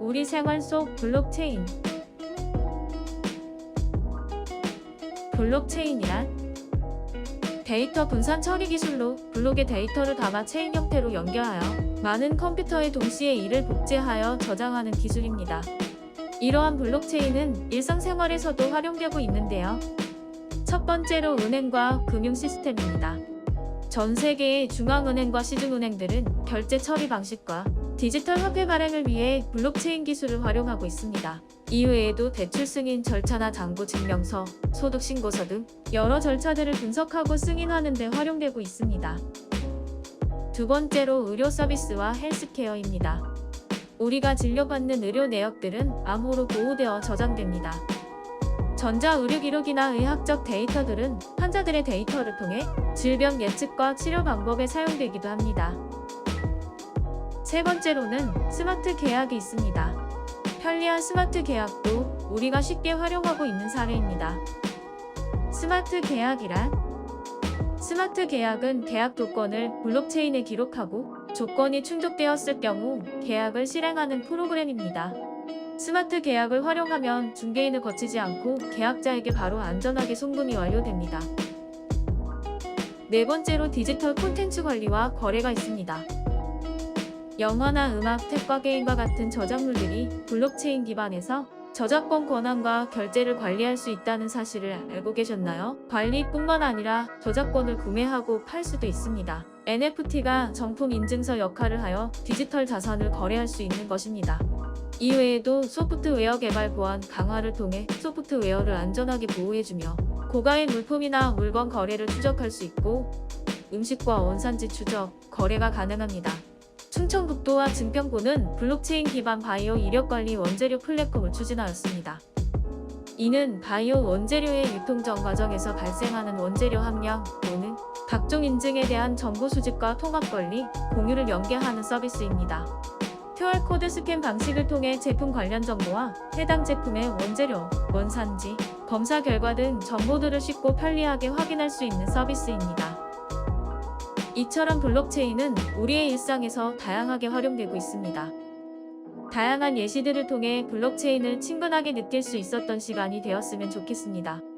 우리 생활 속 블록체인. 블록체인이란 데이터 분산 처리 기술로 블록의 데이터를 담아 체인 형태로 연결하여 많은 컴퓨터에 동시에 이를 복제하여 저장하는 기술입니다. 이러한 블록체인은 일상생활에서도 활용되고 있는데요. 첫 번째로 은행과 금융 시스템입니다. 전 세계의 중앙은행과 시중은행들은 결제 처리 방식과 디지털 화폐 발행을 위해 블록체인 기술을 활용하고 있습니다. 이외에도 대출 승인 절차나 잔고 증명서, 소득 신고서 등 여러 절차들을 분석하고 승인하는 데 활용되고 있습니다. 두 번째로 의료 서비스와 헬스케어입니다. 우리가 진료받는 의료 내역들은 암호로 보호되어 저장됩니다. 전자 의료 기록이나 의학적 데이터들은 환자들의 데이터를 통해 질병 예측과 치료 방법에 사용되기도 합니다. 세 번째로는 스마트 계약이 있습니다. 편리한 스마트 계약도 우리가 쉽게 활용하고 있는 사례입니다. 스마트 계약이란 스마트 계약은 계약 조건을 블록체인에 기록하고 조건이 충족되었을 경우 계약을 실행하는 프로그램입니다. 스마트 계약을 활용하면 중개인을 거치지 않고 계약자에게 바로 안전하게 송금이 완료됩니다. 네 번째로 디지털 콘텐츠 관리와 거래가 있습니다. 영화나 음악, 탭과 게임과 같은 저작물들이 블록체인 기반에서 저작권 권한과 결제를 관리할 수 있다는 사실을 알고 계셨나요? 관리뿐만 아니라 저작권을 구매하고 팔 수도 있습니다. NFT가 정품 인증서 역할을 하여 디지털 자산을 거래할 수 있는 것입니다. 이외에도 소프트웨어 개발 보안 강화를 통해 소프트웨어를 안전하게 보호해주며 고가의 물품이나 물건 거래를 추적할 수 있고 음식과 원산지 추적, 거래가 가능합니다. 충청북도와 증평구는 블록체인 기반 바이오 이력 관리 원재료 플랫폼을 추진하였습니다. 이는 바이오 원재료의 유통 전 과정에서 발생하는 원재료 함량 또는 각종 인증에 대한 정보 수집과 통합 관리, 공유를 연계하는 서비스입니다. QR코드 스캔 방식을 통해 제품 관련 정보와 해당 제품의 원재료, 원산지, 검사 결과 등 정보들을 쉽고 편리하게 확인할 수 있는 서비스입니다. 이처럼 블록체인은 우리의 일상에서 다양하게 활용되고 있습니다. 다양한 예시들을 통해 블록체인을 친근하게 느낄 수 있었던 시간이 되었으면 좋겠습니다.